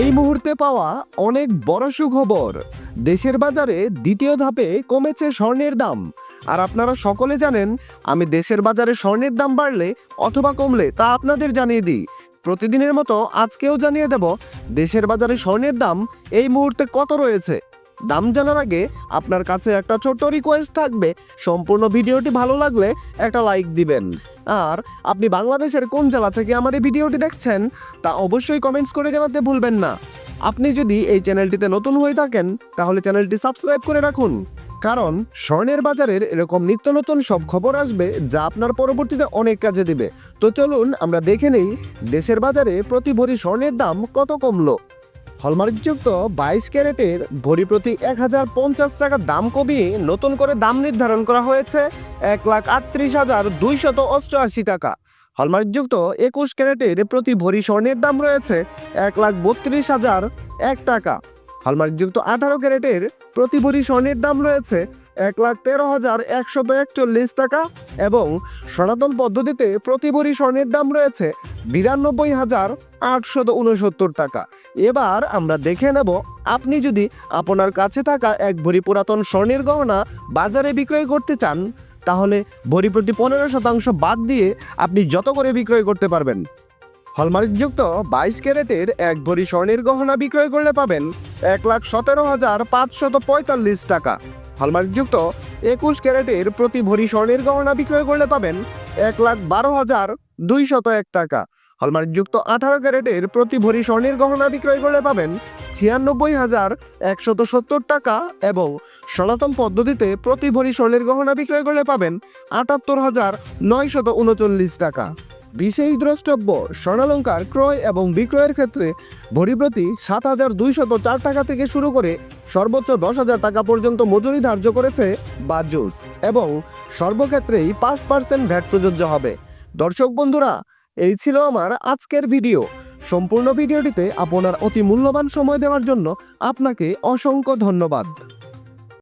এই মুহূর্তে পাওয়া অনেক বড় সুখবর। দেশের বাজারে দ্বিতীয় ধাপে কমেছে স্বর্ণের দাম। আর আপনারা সকলে জানেন, আমি দেশের বাজারে স্বর্ণের দাম বাড়লে অথবা কমলে তা আপনাদের জানিয়ে দিই। প্রতিদিনের মতো আজকেও জানিয়ে দেব, দেশের বাজারে স্বর্ণের দাম এই মুহূর্তে কত রয়েছে। দাম জানার আগে আপনার কাছে একটা ছোট্ট রিকোয়েস্ট থাকবে। সম্পূর্ণ ভিডিওটি ভালো লাগলে একটা লাইক দিবেন। আর আপনি বাংলাদেশের কোন জেলা থেকে আমার এই ভিডিওটি দেখছেন, তা অবশ্যই কমেন্টস করে জানাতে ভুলবেন না। আপনি যদি এই চ্যানেলটিতে নতুন হয়ে থাকেন, তাহলে চ্যানেলটি সাবস্ক্রাইব করে রাখুন। কারণ স্বর্ণের বাজারের এরকম নিত্য নতুন সব খবর আসবে, যা আপনার পরবর্তীতে অনেক কাজে দিবে। তো চলুন আমরা দেখে নেই, দেশের বাজারে প্রতি ভরি স্বর্ণের দাম কত কমলো। হলমার্কযুক্ত বাইশ ক্যারেটের ভরি প্রতি এক হাজার পঞ্চাশ টাকা দাম কমিয়ে নতুন করে দাম নির্ধারণ করা হয়েছে এক লাখ আটত্রিশ হাজার দুইশত অষ্টআশি টাকা। হলমার্কযুক্ত একুশ ক্যারেটের প্রতি ভরি স্বর্ণের দাম রয়েছে এক লাখ বত্রিশ হাজার এক টাকা। হলমার্কযুক্ত আঠারো ক্যারেটের প্রতি ভরি স্বর্ণের দাম রয়েছে এক লাখ তেরো হাজার একশত একচল্লিশ টাকা এবং সনাতন পদ্ধতিতে প্রতি ভরি স্বর্ণের দাম রয়েছে বিরানব্বই হাজার আটশত উনসত্তর টাকা। এবার আমরা দেখে নেব, আপনি যদি আপনার কাছে থাকা এক ভরি পুরাতন স্বর্ণের গহনা বাজারে বিক্রয় করতে চান, তাহলে ভরি প্রতি পনেরো শতাংশ বাদ দিয়ে আপনি যত করে বিক্রয় করতে পারবেন। হলমার্কযুক্ত বাইশ ক্যারেটের এক ভরি স্বর্ণের গহনা বিক্রয় করলে পাবেন এক লাখ সতেরো হাজার পাঁচশত পঁয়তাল্লিশ টাকা। হলমার্কযুক্ত একুশ ক্যারেটের প্রতি ভরি স্বর্ণের গহনা বিক্রয় করলে পাবেন এক লাখ বারো হাজার দুইশত এক টাকা। হলমার্কযুক্ত আঠারো ক্যারেটের প্রতি ভরি স্বর্ণের গহনা বিক্রয় করলে পাবেন ছিয়ানব্বই হাজার একশত সত্তর টাকা এবং সনাতন পদ্ধতিতে প্রতি ভরি স্বর্ণের গহনা বিক্রয় করলে পাবেন আটাত্তর হাজার নয়শত উনচল্লিশ টাকা। বিশেষ দ্রষ্টব্য, স্বর্ণালঙ্কার ক্রয় এবং বিক্রয়ের ক্ষেত্রে ভরি প্রতি সাত হাজার দুইশত চার টাকা থেকে শুরু করে সর্বোচ্চ দশ হাজার টাকা পর্যন্ত মজুরি ধার্য করেছে বাজুস এবং সর্বক্ষেত্রেই পাঁচ পার্সেন্ট ভ্যাট প্রযোজ্য হবে। দর্শক বন্ধুরা, এই ছিল আমার আজকের ভিডিও। সম্পূর্ণ ভিডিওটিতে আপনার অতি মূল্যবান সময় দেওয়ার জন্য আপনাকে অসংখ্য ধন্যবাদ।